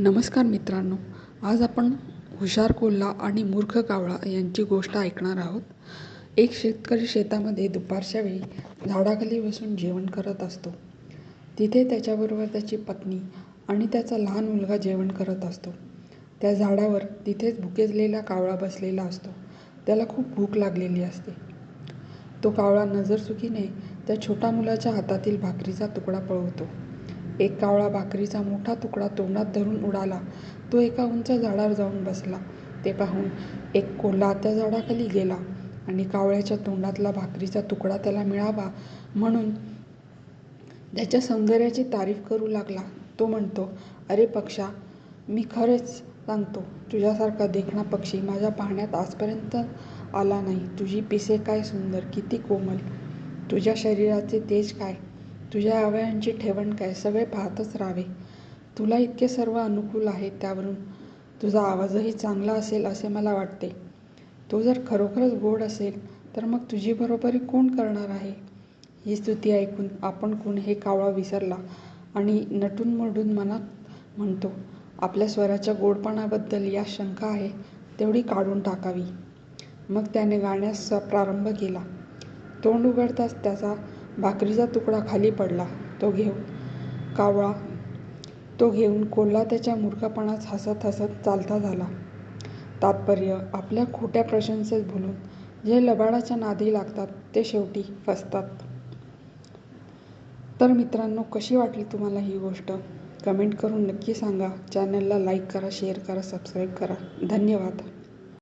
नमस्कार मित्रांनो आज आपण हुशार कोल्हा आणि मूर्ख कावळा यांची गोष्ट ऐकणार आहोत. एक शेतकरी शेतामध्ये दुपारच्या वेळी झाडाखाली बसून जेवण करत असतो. तिथे त्याच्याबरोबर त्याची पत्नी आणि त्याचा लहान मुलगा जेवण करत असतो. त्या झाडावर तिथेच भुकेजलेला कावळा बसलेला असतो. त्याला खूप भूक लागलेली असते. तो कावळा नजरचुकीने त्या छोट्या मुलाच्या हातातील भाकरीचा तुकडा पळवतो. एक कावळा भाकरीचा मोठा तुकडा तोंडात धरून उडाला. तो एका उंच झाडावर जाऊन बसला. ते पाहून एक कोल्हा त्या झाडाखाली गेला आणि कावळ्याच्या तोंडातला भाकरीचा तुकडा त्याला मिळावा म्हणून त्याच्या सौंदर्याची तारीफ करू लागला. तो म्हणतो अरे पक्षा मी खरेच सांगतो तुझ्यासारखा देखणा पक्षी माझ्या पाहण्यात आजपर्यंत आला नाही. तुझी पिसे काय सुंदर किती कोमल. तुझ्या शरीराचे तेज काय? तुझ्या अवयवांची ठेवण काय? सगळे पाहतच राहावे. तुला इतके सर्व अनुकूल आहे त्यावरून. तुझा आवाजही चांगला असेल असे मला वाटते. तो जर खरोखरच गोड असेल तर मग तुझी बरोबरी कोण करणार आहे? ही स्तुती ऐकून आपण कोण हे कावळा विसरला आणि नटून मडून मनात म्हणतो आपल्या स्वराच्या गोडपणाबद्दल या शंका आहे तेवढी काढून टाकावी. मग त्याने गाण्यास प्रारंभ केला. तोंड उघडताच त्याचा भाकरीचा तुकडा खाली पडला तो घेऊन कावळा तो घेऊन कोल्हा त्याच्या मूर्खपणात हसत हसत चालता झाला. तात्पर्य आपल्या खोट्या प्रशंसेत भुलून जे लबाडाच्या नादी लागतात ते शेवटी फसतात. तर मित्रांनो कशी वाटली तुम्हाला ही गोष्ट? कमेंट करून नक्की सांगा. चॅनलला लाईक करा शेअर करा सबस्क्राईब करा. धन्यवाद.